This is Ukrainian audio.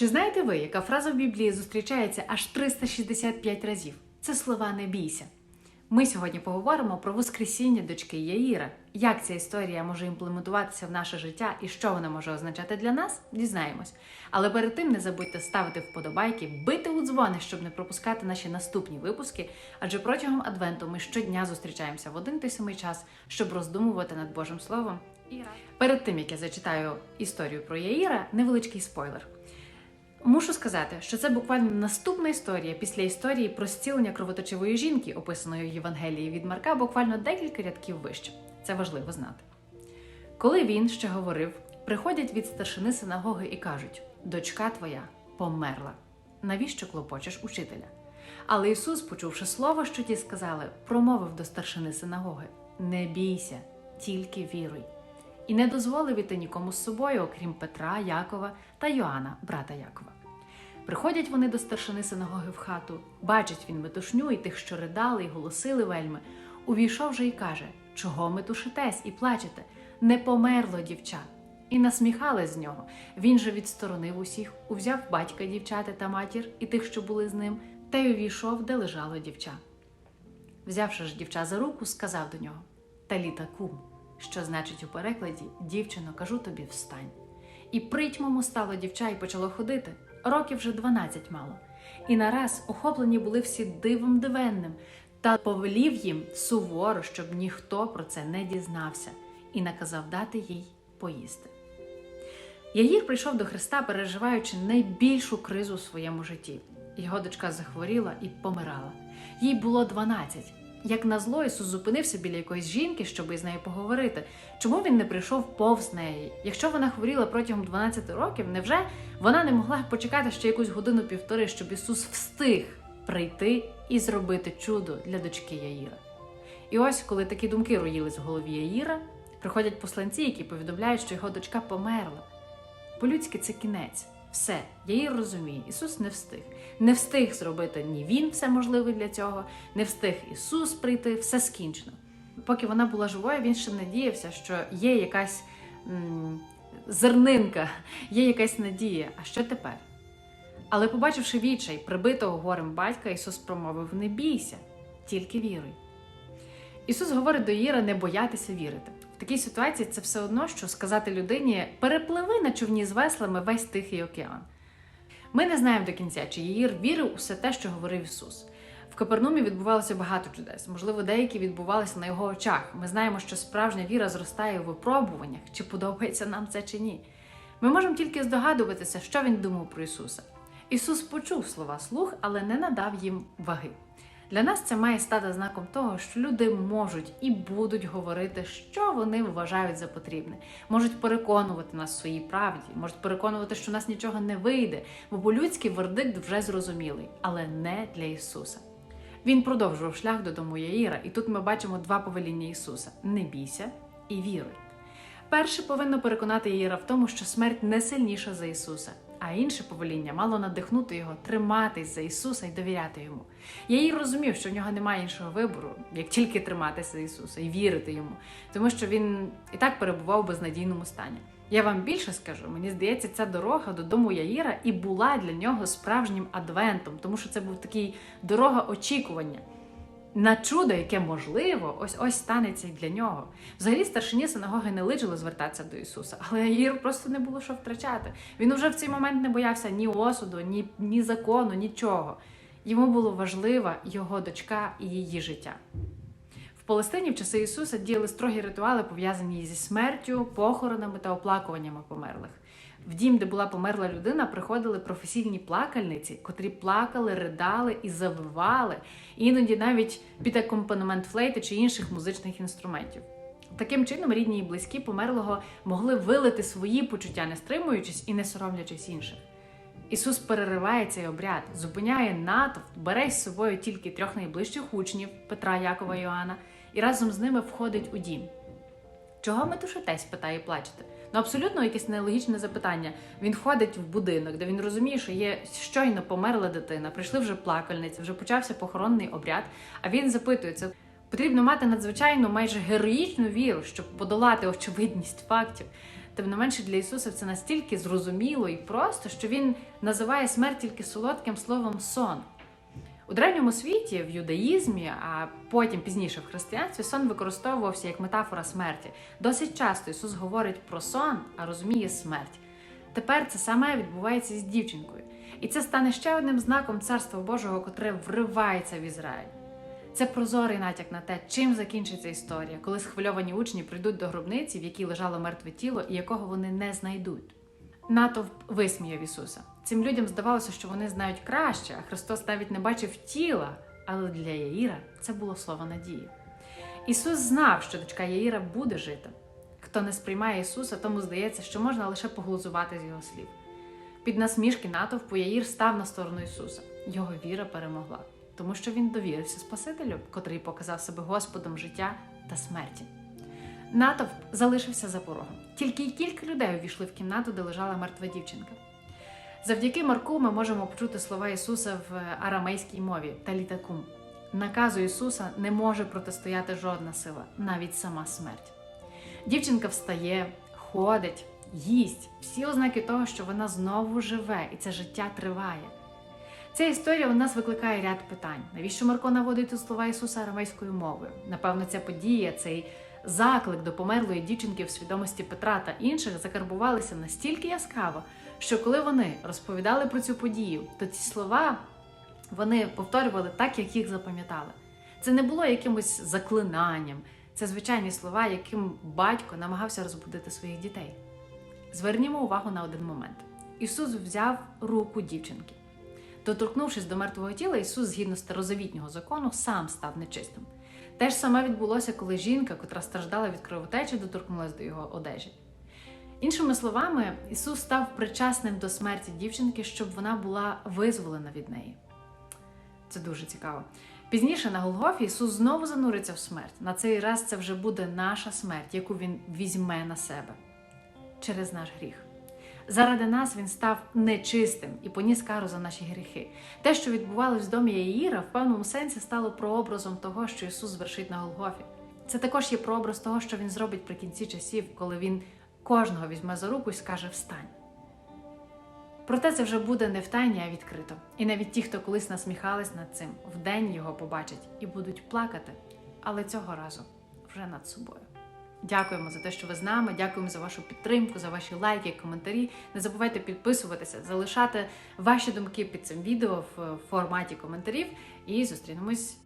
Чи знаєте ви, яка фраза в Біблії зустрічається аж 365 разів? Це слова не бійся. Ми сьогодні поговоримо про Воскресіння дочки Яїра. Як ця історія може імплементуватися в наше життя і що вона може означати для нас, дізнаємось. Але перед тим не забудьте ставити вподобайки, бити у дзвони, щоб не пропускати наші наступні випуски. Адже протягом адвенту ми щодня зустрічаємося в один той самий час, щоб роздумувати над Божим Словом. Перед тим як я зачитаю історію про Яїра, невеличкий спойлер. Мушу сказати, що це буквально наступна історія після історії про зцілення кровоточивої жінки, описаної в Євангелії від Марка, буквально декілька рядків вище. Це важливо знати. Коли він ще говорив, приходять від старшини синагоги і кажуть: дочка твоя померла. Навіщо клопочеш учителя? Але Ісус, почувши слово, що ті сказали, промовив до старшини синагоги: Не бійся, тільки віруй. І не дозволив іти нікому з собою, окрім Петра, Якова та Йоанна, брата Якова. Приходять вони до старшини синагоги в хату, бачить він метушню і тих, що ридали, і голосили вельми. Увійшов же і каже: Чого метушитесь і плачете? Не померло дівча. І насміхались з нього. Він же відсторонив усіх, узяв батька дівчати та матір і тих, що були з ним, та й увійшов, де лежало дівча. Взявши ж дівча за руку, сказав до нього: Таліта кум, що значить у перекладі дівчино, кажу тобі, встань. І притьмому стало дівча і почало ходити. Років вже дванадцять мало. І нараз охоплені були всі дивом дивенним, та повелів їм суворо, щоб ніхто про це не дізнався, і наказав дати їй поїсти. Яїр прийшов до Христа, переживаючи найбільшу кризу у своєму житті. Його дочка захворіла і помирала. Їй було 12. Як назло, Ісус зупинився біля якоїсь жінки, щоб із нею поговорити. Чому він не прийшов повз неї? Якщо вона хворіла протягом 12 років, невже вона не могла почекати ще якусь годину-півтори, щоб Ісус встиг прийти і зробити чудо для дочки Яїра? І ось, коли такі думки роїлись в голові Яїра, приходять посланці, які повідомляють, що його дочка померла. По-людськи це кінець. Все, я її розумію. Ісус не встиг. Не встиг зробити ні він все можливе для цього, не встиг Ісус прийти, все скінчено. Поки вона була живою, він ще надіявся, що є якась м- зернинка, є якась надія. А що тепер? Але, побачивши відчай, прибитого горем батька, Ісус промовив: Не бійся, тільки віруй. Ісус говорить до Іра не боятися вірити. Такій ситуації це все одно, що сказати людині перепливи на човні з веслами весь Тихий океан. Ми не знаємо до кінця, чи Єїр вірив усе те, що говорив Ісус. В Капернумі відбувалося багато чудес. Можливо, деякі відбувалися на його очах. Ми знаємо, що справжня віра зростає у випробуваннях, чи подобається нам це чи ні. Ми можемо тільки здогадуватися, що він думав про Ісуса. Ісус почув слова слух, але не надав їм ваги. Для нас це має стати знаком того, що люди можуть і будуть говорити, що вони вважають за потрібне, можуть переконувати нас в своїй правді, можуть переконувати, що у нас нічого не вийде, бо по-людськи вердикт вже зрозумілий, але не для Ісуса. Він продовжував шлях додому Яїра, і тут ми бачимо два повеління Ісуса: не бійся і віруй. Перше повинно переконати Яїра в тому, що смерть не сильніша за Ісуса. А інше повеління мало надихнути його триматись за Ісуса і довіряти йому. Я їй розумів, що в нього немає іншого вибору, як тільки триматися Ісуса і вірити йому, тому що він і так перебував у безнадійному стані. Я вам більше скажу, мені здається, ця дорога додому Яїра і була для нього справжнім адвентом, тому що це був такий дорога очікування. На чудо, яке можливо, ось ось станеться і для нього. Взагалі старшині синагоги не личило звертатися до Ісуса, але Яїр просто не було що втрачати. Він уже в цей момент не боявся ні осуду, ні, ні закону, нічого. Йому було важлива його дочка і її життя. Палестині в часи Ісуса діяли строгі ритуали, пов'язані зі смертю, похоронами та оплакуваннями померлих. В дім, де була померла людина, приходили професійні плакальниці, котрі плакали, ридали і завивали, іноді навіть під акомпанемент флейти чи інших музичних інструментів. Таким чином, рідні і близькі померлого могли вилити свої почуття, не стримуючись і не соромлячись інших. Ісус перериває цей обряд, зупиняє натовп, бере з собою тільки трьох найближчих учнів Петра, Якова і Іоанна, і разом з ними входить у дім. Чого ми тушитесь? питає плачете. Ну, абсолютно якесь нелогічне запитання. Він входить в будинок, де він розуміє, що є щойно померла дитина, прийшли вже плакальниці, вже почався похоронний обряд. А він запитується: потрібно мати надзвичайно майже героїчну віру, щоб подолати очевидність фактів. Тим не менше для Ісуса це настільки зрозуміло і просто, що Він називає смерть тільки солодким словом сон. У древньому світі, в юдаїзмі, а потім пізніше в християнстві, сон використовувався як метафора смерті. Досить часто Ісус говорить про сон, а розуміє смерть. Тепер це саме відбувається з дівчинкою. І це стане ще одним знаком Царства Божого, котре вривається в Ізраїль. Це прозорий натяк на те, чим закінчиться історія, коли схвильовані учні прийдуть до гробниці, в якій лежало мертве тіло, і якого вони не знайдуть. Натовп висміяв Ісуса. Цим людям здавалося, що вони знають краще, а Христос навіть не бачив тіла, але для Яїра це було слово надії. Ісус знав, що дочка Яїра буде жити. Хто не сприймає Ісуса, тому здається, що можна лише поглузувати з його слів. Під насмішки натовпу Яїр став на сторону Ісуса. Його віра перемогла, тому що він довірився Спасителю, котрий показав себе Господом життя та смерті. Натовп залишився за порогом. Тільки й кілька людей увійшли в кімнату, де лежала мертва дівчинка. Завдяки Марку ми можемо почути слова Ісуса в арамейській мові талітакум. Наказу Ісуса не може протистояти жодна сила, навіть сама смерть. Дівчинка встає, ходить, їсть всі ознаки того, що вона знову живе, і це життя триває. Ця історія у нас викликає ряд питань. Навіщо Марко наводить тут слова Ісуса арамейською мовою? Напевно, ця подія, цей заклик до померлої дівчинки в свідомості Петра та інших закарбувалися настільки яскраво, що коли вони розповідали про цю подію, то ці слова вони повторювали так, як їх запам'ятали. Це не було якимось заклинанням, це звичайні слова, яким батько намагався розбудити своїх дітей. Звернімо увагу на один момент: Ісус взяв руку дівчинки. Доторкнувшись до мертвого тіла, Ісус, згідно старозавітнього закону, сам став нечистим. Те ж саме відбулося, коли жінка, котра страждала від кровотечі, доторкнулася до його одежі. Іншими словами, Ісус став причасним до смерті дівчинки, щоб вона була визволена від неї. Це дуже цікаво. Пізніше на Голгофі Ісус знову зануриться в смерть. На цей раз це вже буде наша смерть, яку Він візьме на себе через наш гріх. Заради нас він став нечистим і поніс кару за наші гріхи. Те, що відбувалось в домі Яїра, в певному сенсі стало прообразом того, що Ісус звершить на Голгофі. Це також є прообраз того, що Він зробить при кінці часів, коли Він кожного візьме за руку і скаже Встань. Проте це вже буде не втайні, а відкрито. І навіть ті, хто колись насміхались над цим, вдень його побачать і будуть плакати, але цього разу вже над собою. Дякуємо за те, що ви з нами. Дякуємо за вашу підтримку, за ваші лайки, коментарі. Не забувайте підписуватися, залишати ваші думки під цим відео в форматі коментарів. І зустрінемось